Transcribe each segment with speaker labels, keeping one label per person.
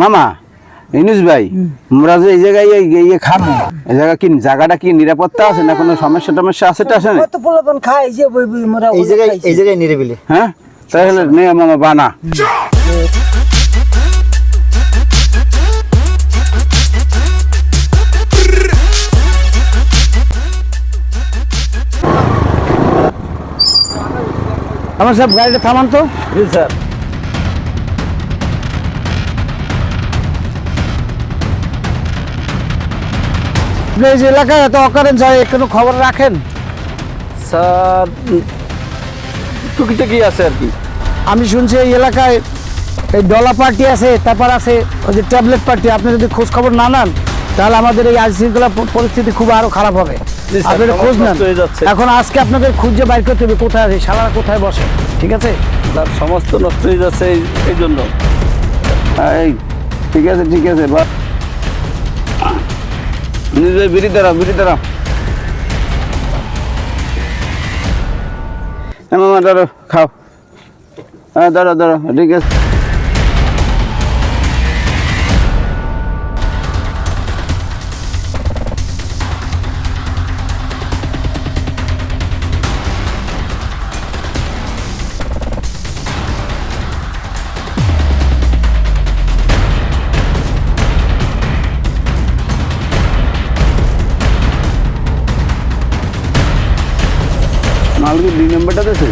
Speaker 1: মামা ইনুস ভাই আমরা যে এই জায়গায় এই খাব। এই জায়গা কি জায়গাটা কি নিরাপত্তা আছে না কোনো সমস্যা টমস্যা আছে টা আছে না
Speaker 2: কত পোলাপান খায় যে বই বই মোরা
Speaker 3: এই জায়গায় এই জায়গায় নিরিবিলি।
Speaker 1: হ্যাঁ? তাহলে নে মামা বানা।
Speaker 2: আমার সব গাড়িটা থামান তো?
Speaker 3: স্যার।
Speaker 2: এই যে এলাকায় এত অকারেন্স হয় কোনো খবর রাখেন?
Speaker 3: স্যার টুকিটাকি আছে আর কি।
Speaker 2: আমি শুনছি এই এলাকায় এই ডলা পার্টি আছে তারপর আছে ওই যে ট্যাবলেট পার্টি। আপনি যদি খোঁজ খবর না নেন তাহলে আমাদের এই আইন শৃঙ্খলা পরিস্থিতি খুব আরও খারাপ হবে। আপনি খোঁজ নেন। এখন আজকে আপনাদের খুঁজে বাইর করতে হবে কোথায় আছে সারা কোথায় বসে ঠিক আছে?
Speaker 3: সমস্ত নষ্ট হয়ে যাচ্ছে এই- জন্য।
Speaker 1: এই ঠিক আছে ঠিক আছে বা নিজের বিড়ি দাঁড়াও বিড়ি দাঁড়াও হ্যাঁ দাঁড়ো খাও। হ্যাঁ দাঁড়ো দাঁড়ো ঠিক আছে। মাল কি দুই নম্বরটা দেছে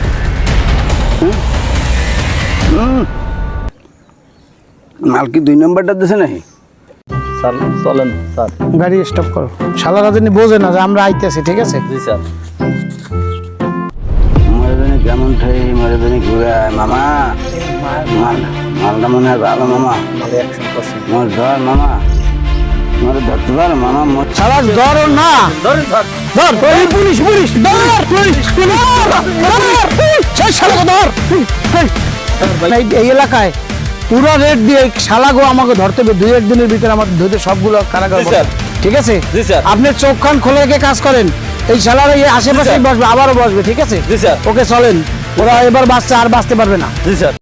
Speaker 1: হুম? হুম। দুই নম্বরটা দেছে নাকি?
Speaker 3: স্যার চলেন স্যার।
Speaker 2: গাড়ি স্টপ করো। শালারা যিনি বোঝে না যে আমরা আইতেছি ঠিক আছে?
Speaker 3: জি স্যার।
Speaker 1: মরে কেমন ঠাই মরে ঘুরে মামা। মাল। মালটা মনে হয় ভালো মামা।
Speaker 3: ভালো অ্যাকশন করছেন
Speaker 1: ধর মামা। মরে ধরতে পার
Speaker 2: শালা জ্বর ওর না
Speaker 3: ধরেন স্যার
Speaker 2: ধর পুলিশ পুলিশ ধর পুলিশ পুলিশ ধর শালাকে ধর এই, এলাকায় পুরো রেট দিয়ে শালাগো আমাকে ধরতে হবে দুই একদিনের ভিতরে আমাকে ধরতে সবগুলো কারাগার
Speaker 3: স্যার।
Speaker 2: ঠিক আছে আপনি চোখ কান খোলা রেখে কাজ করেন এই শালারা এই আশেপাশে বসবে আবারও বসবে ঠিক আছে
Speaker 3: স্যার
Speaker 2: ওকে চলেন ওরা এবার বাঁচছে আর বাঁচতে পারবে না
Speaker 3: জি স্যার